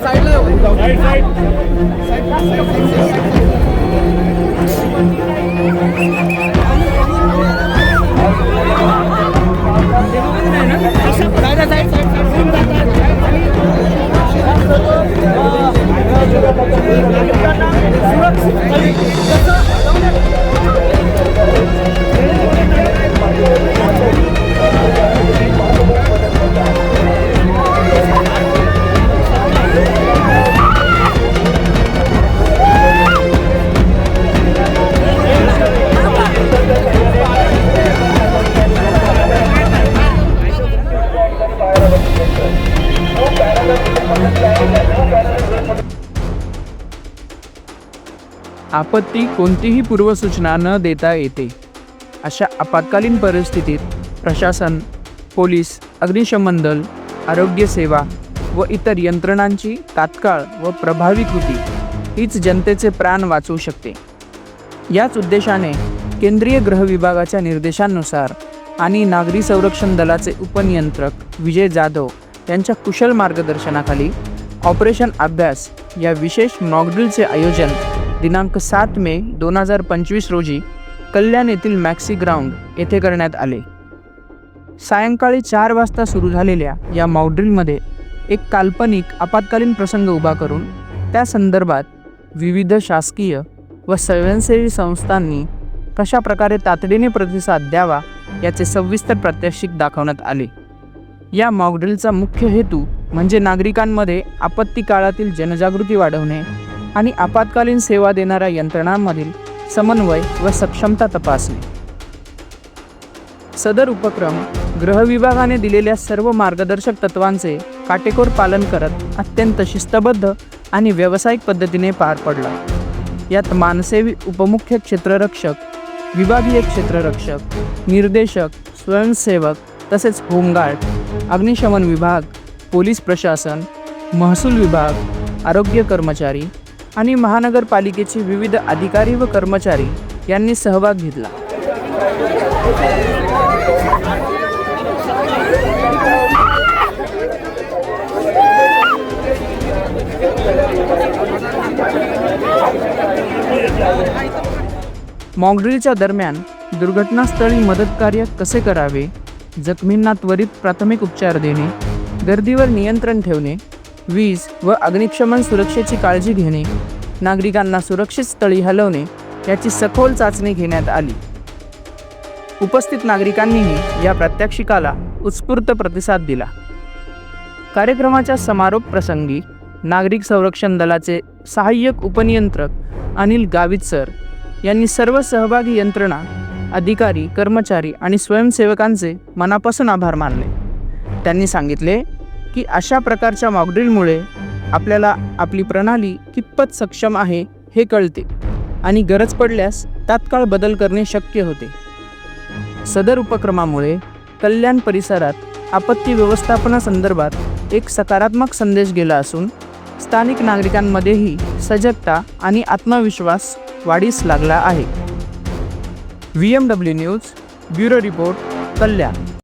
साईडला आपत्ती कोणतीही पूर्वसूचना न देता येते. अशा आपत्कालीन परिस्थितीत प्रशासन पोलीस अग्निशमन दल आरोग्यसेवा व इतर यंत्रणांची तात्काळ व प्रभावी कृती हीच जनतेचे प्राण वाचवू शकते. याच उद्देशाने केंद्रीय गृह विभागाच्या निर्देशांनुसार आणि नागरी संरक्षण दलाचे उपनियंत्रक विजय जाधव यांच्या कुशल मार्गदर्शनाखाली ऑपरेशन अभ्यास या विशेष मॉकड्रिलचे आयोजन दिनांक सात मे दोन हजार पंचवीस रोजी कल्याण येथील मॅक्सी ग्राउंड येथे करण्यात आले. सायंकाळी चार वाजता सुरू झालेल्या या मॉकड्रिलमध्ये एक काल्पनिक आपत्कालीन प्रसंग उभा करून त्या संदर्भात विविध शासकीय व स्वयंसेवी संस्थांनी कशा प्रकारे तातडीने प्रतिसाद द्यावा याचे सविस्तर प्रात्यक्षिक दाखवण्यात आले. या मॉकड्रिलचा मुख्य हेतू म्हणजे नागरिकांमध्ये आपत्ती काळातील जनजागृती वाढवणे आणि आपत्कालीन सेवा देणाऱ्या यंत्रणांमधील समन्वय व सक्षमता तपासणे. सदर उपक्रम गृह विभागाने दिलेल्या सर्व मार्गदर्शक तत्वांचे काटेकोर पालन करत अत्यंत शिस्तबद्ध आणि व्यावसायिक पद्धतीने पार पडला. यात मानसेवी उपमुख्य क्षेत्ररक्षक विभागीय क्षेत्ररक्षक निर्देशक स्वयंसेवक तसेच होमगार्ड अग्निशमन विभाग पोलीस प्रशासन महसूल विभाग आरोग्य कर्मचारी आणि महानगरपालिकेचे विविध अधिकारी व कर्मचारी यांनी सहभाग घेतला. मॉकड्रिलच्या दरम्यान दुर्घटनास्थळी मदतकार्य कसे करावे? जखमींना त्वरित प्राथमिक उपचार देणे गर्दीवर नियंत्रण ठेवणे वीज व अग्निशमन सुरक्षेची काळजी घेणे नागरिकांना सुरक्षित स्थळी हलवणे याची सखोल चाचणी घेण्यात आली. उपस्थित नागरिकांनीही या प्रात्यक्षिकाला उत्स्फूर्त प्रतिसाद दिला. कार्यक्रमाच्या समारोप प्रसंगी नागरिक संरक्षण दलाचे सहाय्यक उपनियंत्रक अनिल गावित सर यांनी सर्व सहभागी यंत्रणा अधिकारी कर्मचारी आणि स्वयंसेवकांचे मनापासून आभार मानले. त्यांनी सांगितले की अशा प्रकारच्या मॉकड्रिलमुळे आपल्याला आपली प्रणाली कितपत सक्षम आहे हे कळते आणि गरज पडल्यास तात्काळ बदल करणे शक्य होते. सदर उपक्रमामुळे कल्याण परिसरात आपत्ती व्यवस्थापनासंदर्भात एक सकारात्मक संदेश गेला असून स्थानिक नागरिकांमध्येही सजगता आणि आत्मविश्वास वाढीस लागला आहे. V M W news bureau report Kalyan.